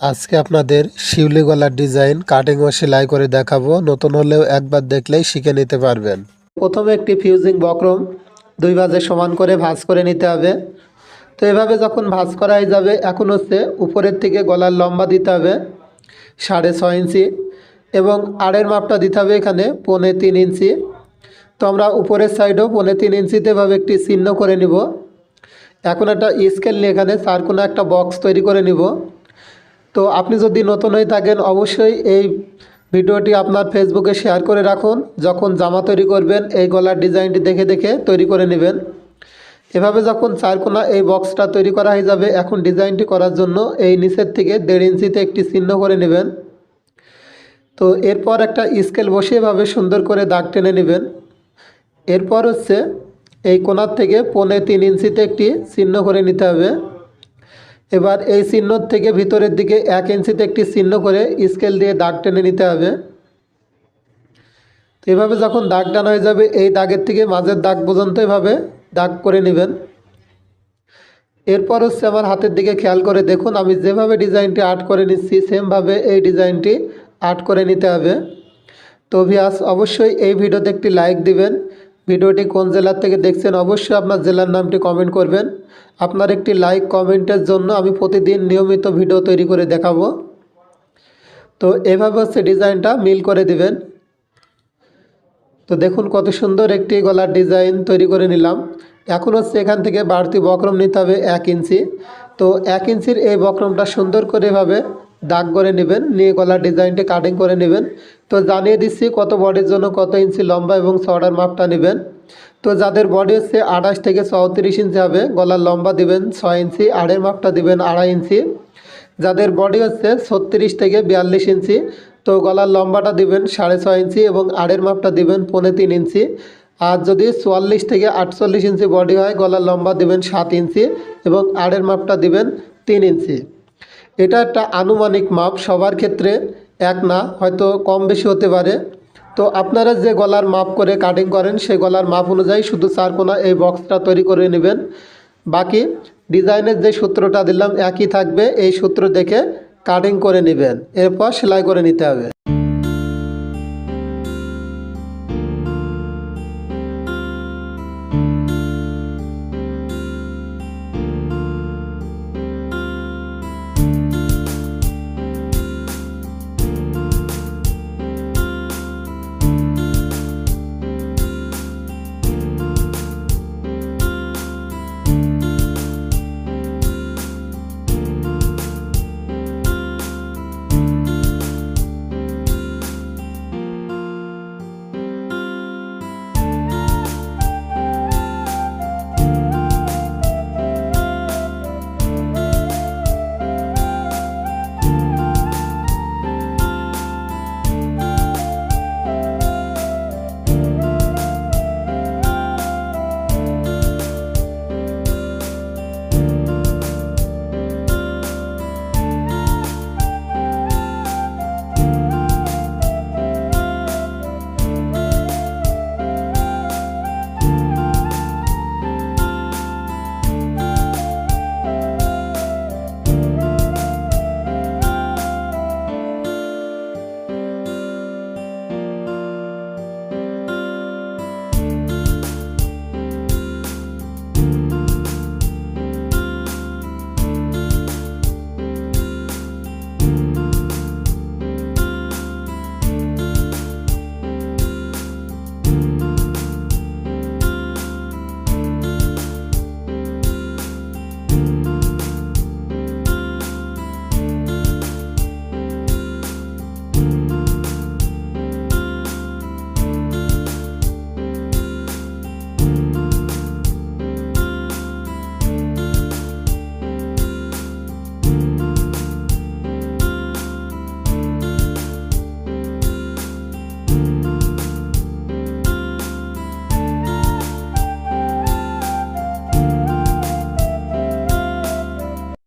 আজকে আপনাদের শিউলি গলার ডিজাইন কাটিং ও সেলাই করে দেখাবো। নতুন হলেও একবার দেখলেই শিখে নিতে পারবেন। প্রথমে একটি ফিউজিং বক্রম, দুই ভাজে সমান করে ভাঁজ করে নিতে হবে। তো এভাবে যখন ভাঁজ করা হয়ে যাবে, এখন হচ্ছে উপরের থেকে গলার লম্বা দিতে হবে, সাড়ে ছয় ইঞ্চি এবং আড়ের মাপটা দিতে হবে এখানে পৌনে তিন ইঞ্চি। তো আমরা উপরের সাইডেও পৌনে তিন ইঞ্চিতে এভাবে একটি চিহ্ন করে নিব। এখন একটা স্কেল নিয়ে এখানে চার কোনো একটা বক্স তৈরি করে নিব। তো আপনি যদি নতুন হয়ে থাকেন, অবশ্যই এই ভিডিওটি আপনার ফেসবুকে শেয়ার করে রাখুন। যখন জামা তৈরি করবেন, এই গলার ডিজাইনটি দেখে দেখে তৈরি করে নেবেন। এভাবে যখন চারকোনা এই বক্সটা তৈরি করা হয়ে যাবে, এখন ডিজাইনটি করার জন্য এই নিচের থেকে দেড় ইঞ্চিতে একটি চিহ্ন করে নেবেন। তো এরপর একটা স্কেল বসে এভাবে সুন্দর করে দাগ টেনে নেবেন। এরপর হচ্ছে এই কোণার থেকে পৌনে তিন ইঞ্চিতে একটি চিহ্ন করে নিতে হবে। এবার এই চিহ্নর থেকে ভিতরের দিকে এক ইঞ্চিতে একটি চিহ্ন করে স্কেল দিয়ে দাগ টেনে নিতে হবে। তো এভাবে যখন দাগ টানা হয়ে যাবে, এই দাগের থেকে মাঝের দাগ পর্যন্ত এভাবে দাগ করে নেবেন। এরপর হচ্ছে আমার হাতের দিকে খেয়াল করে দেখুন, আমি যেভাবে ডিজাইনটি আর্ট করে নিচ্ছি, সেমভাবে এই ডিজাইনটি আর্ট করে নিতে হবে। তো ভিয়াস অবশ্যই এই ভিডিওতে একটি লাইক দিবেন ভিডিওটি কোন জেলার থেকে দেখছেন অবশ্যই আপনার জেলার নামটি কমেন্ট করবেন। আপনার একটি লাইক কমেন্টের জন্য আমি প্রতিদিন নিয়মিত ভিডিও তৈরি করে দেখাবো। তো এভাবে হচ্ছে ডিজাইনটা মিল করে দিবেন। তো দেখুন কত সুন্দর একটি গলার ডিজাইন তৈরি করে নিলাম। এখন হচ্ছে এখান থেকে বাড়তি বক্রম নিতে হবে এক ইঞ্চি। তো এক ইঞ্চির এই বক্রমটা সুন্দর করে এভাবে দাগ করে নেবেন, নিয়ে গলার ডিজাইনটি কাটিং করে নেবেন। তো জানিয়ে দিচ্ছি কত বডির জন্য কত ইঞ্চি লম্বা এবং চড়ার মাপটা নেবেন। তো যাদের বডি হচ্ছে আঠাশ থেকে চৌত্রিশ ইঞ্চি হবে, গলার লম্বা দিবেন ছয় ইঞ্চি আড়ের মাপটা দিবেন আড়াই ইঞ্চি যাদের বডি হচ্ছে ছত্রিশ থেকে বিয়াল্লিশ ইঞ্চি তো গলার লম্বাটা দিবেন সাড়ে ছয় ইঞ্চি এবং আড়ের মাপটা দিবেন পৌনে তিন ইঞ্চি আর যদি চুয়াল্লিশ থেকে আটচল্লিশ ইঞ্চি বডি হয়, গলার লম্বা দিবেন সাত ইঞ্চি এবং আড়ের মাপটা দিবেন তিন ইঞ্চি এটা একটা আনুমানিক মাপ, সবার ক্ষেত্রে এক না, হয়তো কম বেশি হতে পারে। তো আপনারা যে গলার মাপ করে কাটিং করেন, সেই গলার মাপ অনুযায়ী শুধু চার কোনা এই বক্সটা তৈরি করে নেবেন। বাকি ডিজাইনের যে সূত্রটা দিলাম, একই থাকবে, এই সূত্র দেখে কাটিং করে নেবেন। এরপর সেলাই করে নিতে হবে।